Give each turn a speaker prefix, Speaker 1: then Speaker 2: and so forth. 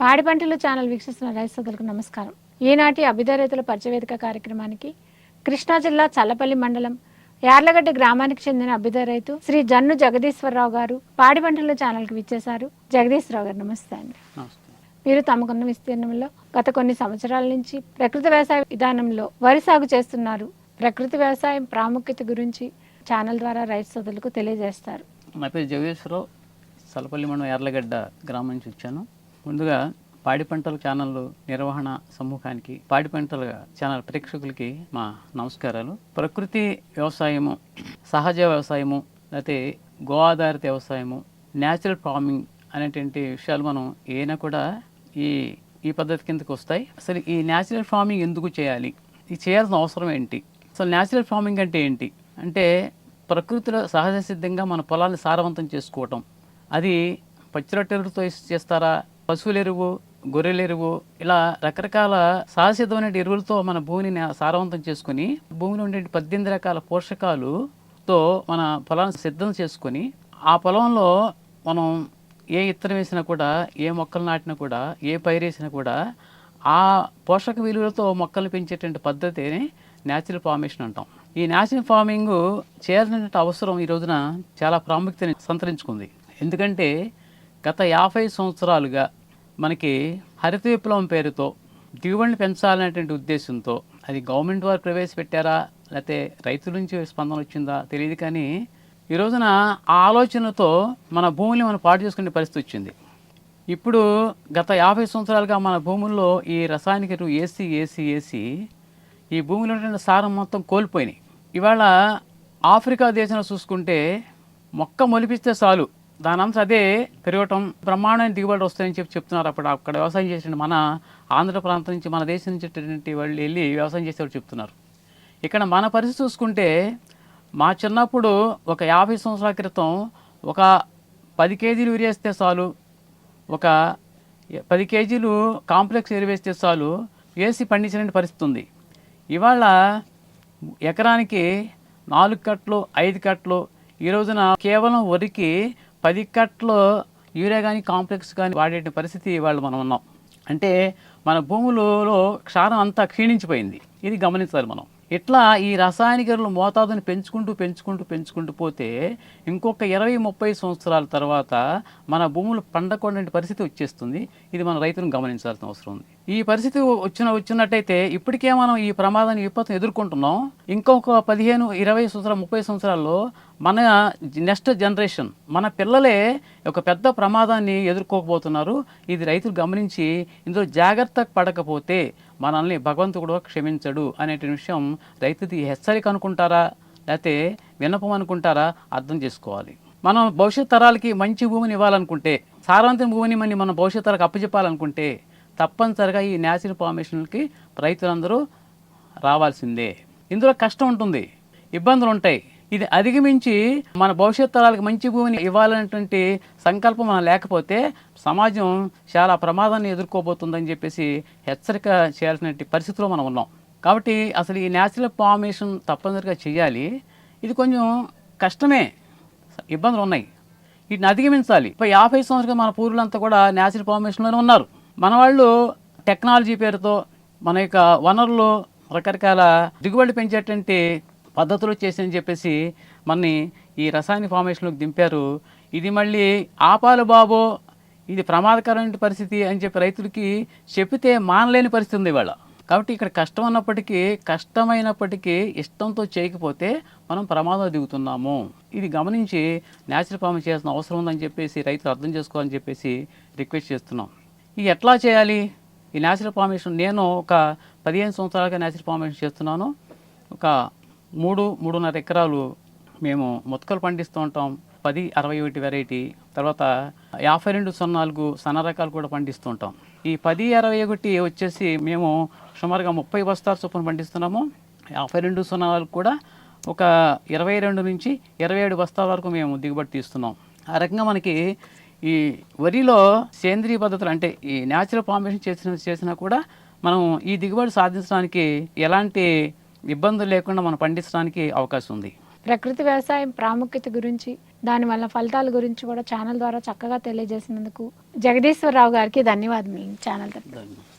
Speaker 1: పాడి పంటలు ఛానల్ వీక్షిస్తున్న రైతు సోదరులకు నమస్కారం. ఈనాటి అభ్యుదయ రైతుల పరిచయవేదిక కార్యక్రమానికి కృష్ణా జిల్లా చల్లపల్లి మండలం యార్లగడ్డ గ్రామానికి చెందిన అభ్యుదయ రైతు శ్రీ జన్ను జగదీశ్వరరావు గారు పాడి పంటల ఛానల్కి విచ్చేశారు. జగదీశ్వరరావు గారు నమస్తే అండి. మీరు తమకున్న విస్తీర్ణంలో గత కొన్ని సంవత్సరాల నుంచి ప్రకృతి వ్యవసాయ విధానంలో వరి సాగు చేస్తున్నారు. ప్రకృతి వ్యవసాయం ప్రాముఖ్యత గురించి ఛానల్ ద్వారా రైతు సోదరులకు తెలియజేస్తారు.
Speaker 2: నా పేరు జగదీశ్వరరావు సలపల్లి మండలం ఎర్లగడ్డ గ్రామం నుంచి వచ్చాను. ముందుగా పాడి పంటల ఛానల్ నిర్వహణ సమూహానికి పాడి పంటల ఛానల్ ప్రేక్షకులకి మా నమస్కారాలు. ప్రకృతి వ్యవసాయము సహజ వ్యవసాయము లేకపోతే గో ఆధారిత వ్యవసాయము న్యాచురల్ ఫార్మింగ్ అనేటువంటి విషయాలు మనం ఏనా కూడా ఈ ఈ పద్ధతి కిందకి వస్తాయి. అసలు ఈ న్యాచురల్ ఫార్మింగ్ ఎందుకు చేయాలి? ఇది చేయాల్సిన అవసరం ఏంటి? అసలు న్యాచురల్ ఫార్మింగ్ అంటే ఏంటి? అంటే ప్రకృతిలో సహజ సిద్ధంగా మన పొలాన్ని సారవంతం చేసుకోవటం. అది పచ్చిరొట్టెలతో చేస్తారా? పశువుల ఎరువు గొర్రెల ఎరువు ఇలా రకరకాల సహసిద్ధమైన ఎరువులతో మన భూమిని సారవంతం చేసుకుని భూమిలో ఉండే పద్దెనిమిది రకాల పోషకాలుతో మన పొలాన్ని సిద్ధం చేసుకొని ఆ పొలంలో మనం ఏ ఇత్తనం వేసినా కూడా ఏ మొక్కలు నాటినా కూడా ఏ పైరు వేసినా కూడా ఆ పోషక విలువలతో మొక్కలు పెంచేటువంటి పద్ధతిని న్యాచురల్ ఫార్మేషన్ అంటాం. ఈ న్యాచురల్ ఫార్మింగ్ చేయాల్సిన అవసరం ఈ రోజున చాలా ప్రాముఖ్యతని సంతరించుకుంది. ఎందుకంటే గత యాభై సంవత్సరాలుగా మనకి హరిత విప్లవం పేరుతో దిగుబడిని పెంచాలనేటువంటి ఉద్దేశంతో అది గవర్నమెంట్ వారు ప్రవేశపెట్టారా? లేకపోతే రైతుల నుంచి స్పందన వచ్చిందా? తెలియదు కానీ ఈ రోజున ఆ ఆలోచనతో మన భూమిని మనం పాడు చేసుకునే పరిస్థితి వచ్చింది. ఇప్పుడు గత యాభై సంవత్సరాలుగా మన భూముల్లో ఈ రసాయనిక ఎరువు ఏసీ ఏసీ ఏసీ ఈ భూమిలో ఉన్న సారం మొత్తం కోల్పోయినాయి. ఇవాళ ఆఫ్రికా దేశంలో చూసుకుంటే మొక్క మొలిపిస్తే చాలు. దాని అంతా అదే పెరగటం బ్రహ్మాండమైన దిగుబడి వస్తాయని చెప్పి చెప్తున్నారు అప్పుడు. అక్కడ వ్యవసాయం చేసిన మన ఆంధ్ర ప్రాంతం నుంచి మన దేశం నుంచి వాళ్ళు వెళ్ళి వ్యవసాయం చేసేవాళ్ళు చెప్తున్నారు. ఇక్కడ మన పరిస్థితి చూసుకుంటే మా చిన్నప్పుడు ఒక యాభై సంవత్సరాల క్రితం ఒక పది కేజీలు ఉరేస్తే చాలు ఒక పది కేజీలు కాంప్లెక్స్ ఎరువేస్తే చాలు వేసి పండించిన పరిస్థితి ఉంది. ఇవాళ ఎకరానికి నాలుగు కట్లు ఐదు కట్లు ఈ రోజున కేవలం వరికి పది కట్లు యూరియా కానీ కాంప్లెక్స్ కానీ వాడే పరిస్థితి వాళ్ళు మనం ఉన్నాం. అంటే మన భూములలో క్షారం అంతా క్షీణించిపోయింది. ఇది గమనించాలి మనం. ఇట్లా ఈ రసాయనిక ఎరువుల మోతాదుని పెంచుకుంటూ పెంచుకుంటూ పెంచుకుంటూ పోతే ఇంకొక ఇరవై ముప్పై సంవత్సరాల తర్వాత మన భూములు పండకుండా పరిస్థితి వచ్చేస్తుంది. ఇది మన రైతులను గమనించాల్సిన అవసరం ఉంది. ఈ పరిస్థితి వచ్చిన వచ్చినట్టయితే ఇప్పటికే మనం ఈ ప్రమాదాన్ని విపత్తును ఎదుర్కొంటున్నాం. ఇంకొక పదిహేను ఇరవై సంవత్సరాలు ముప్పై సంవత్సరాల్లో మన నెక్స్ట్ జనరేషన్ మన పిల్లలే ఒక పెద్ద ప్రమాదాన్ని ఎదుర్కోకపోతున్నారు. ఇది రైతులు గమనించి ఇందులో జాగ్రత్త పడకపోతే మనల్ని భగవంతుడు కూడా క్షమించడు అనేటి విషయం రైతుది హెచ్చరిక అనుకుంటారా? లేకపోతే విన్నపం అనుకుంటారా? అర్థం చేసుకోవాలి. మనం భవిష్యత్ తరాలకి మంచి భూమిని ఇవ్వాలనుకుంటే సారవంతం భూమిని మనం మన భవిష్యత్ తరాలకు అప్పచెప్పాలనుకుంటే తప్పనిసరిగా ఈ న్యాచురల్ ఫార్మేషన్కి రైతులందరూ రావాల్సిందే. ఇందులో కష్టం ఉంటుంది ఇబ్బందులు ఉంటాయి. ఇది అధిగమించి మన భవిష్యత్ తరాలకు మంచి భూమిని ఇవ్వాలనేటువంటి సంకల్పం మనం లేకపోతే సమాజం చాలా ప్రమాదాన్ని ఎదుర్కోబోతుందని చెప్పేసి హెచ్చరిక చేయాల్సిన పరిస్థితిలో మనం ఉన్నాం. కాబట్టి అసలు ఈ న్యాచురల్ ఫార్మేషన్ తప్పనిసరిగా చేయాలి. ఇది కొంచెం కష్టమే. ఇబ్బందులు ఉన్నాయి. వీటిని అధిగమించాలి. ఇప్పుడు యాభై సంవత్సరాలు మన పూర్వులంతా కూడా న్యాచురల్ ఫార్మేషన్లోనే ఉన్నారు. మన వాళ్ళు టెక్నాలజీ పేరుతో మన యొక్క వనరులు రకరకాల దిగుబడి పెంచేటువంటి పద్ధతులు చేసిందని చెప్పేసి మనని ఈ రసాయన ఫార్మేషన్లోకి దింపారు. ఇది మళ్ళీ ఆపాలు బాబో ఇది ప్రమాదకరమైన పరిస్థితి అని చెప్పి రైతులకి చెప్తే మానలేని పరిస్థితి ఉంది ఇవాళ. కాబట్టి ఇక్కడ కష్టం అన్నప్పటికీ కష్టమైనప్పటికీ ఇష్టంతో చేయకపోతే మనం ప్రమాదం దిగుతున్నాము. ఇది గమనించి న్యాచురల్ ఫార్మింగ్ చేయాల్సిన అవసరం ఉందని చెప్పేసి రైతులు అర్థం చేసుకోవాలని చెప్పేసి రిక్వెస్ట్ చేస్తున్నాం. ఇది ఎట్లా చేయాలి? ఈ న్యాచురల్ ఫార్మేషన్ నేను ఒక పదిహేను సంవత్సరాలుగా న్యాచురల్ ఫార్మేషన్ చేస్తున్నాను. ఒక మూడు మూడున్నర ఎకరాలు మేము మొక్కలు పండిస్తూ ఉంటాం. పది అరవై ఒకటి వెరైటీ తర్వాత యాభై రెండు సున్నా నాలుగు సన్న రకాలు కూడా పండిస్తూ ఉంటాం. ఈ పది అరవై ఒకటి వచ్చేసి మేము సుమారుగా ముప్పై బస్తాల చొప్పున పండిస్తున్నాము. యాభై రెండు సున్నా నాలుగు కూడా ఒక ఇరవై రెండు నుంచి ఇరవై ఏడు బస్తాల వరకు మేము దిగుబడి తీస్తున్నాం. ఆ రకంగా మనకి ఈ వరిలో సేంద్రియ పద్ధతులు అంటే ఈ న్యాచురల్ ఫార్మేషన్ చేసిన చేసినా కూడా మనం ఈ దిగుబడి సాధించడానికి ఎలాంటి ఇబ్బందులు లేకుండా మనం పండించడానికి అవకాశం ఉంది
Speaker 1: ప్రకృతి వ్యవసాయం ప్రాముఖ్యత గురించి దాని వల్ల ఫలితాల గురించి కూడా ఛానల్ ద్వారా చక్కగా తెలియజేసినందుకు జగదీశ్వరరావు గారికి ధన్యవాదములు ఛానల్.
Speaker 2: ధన్యవాదాలు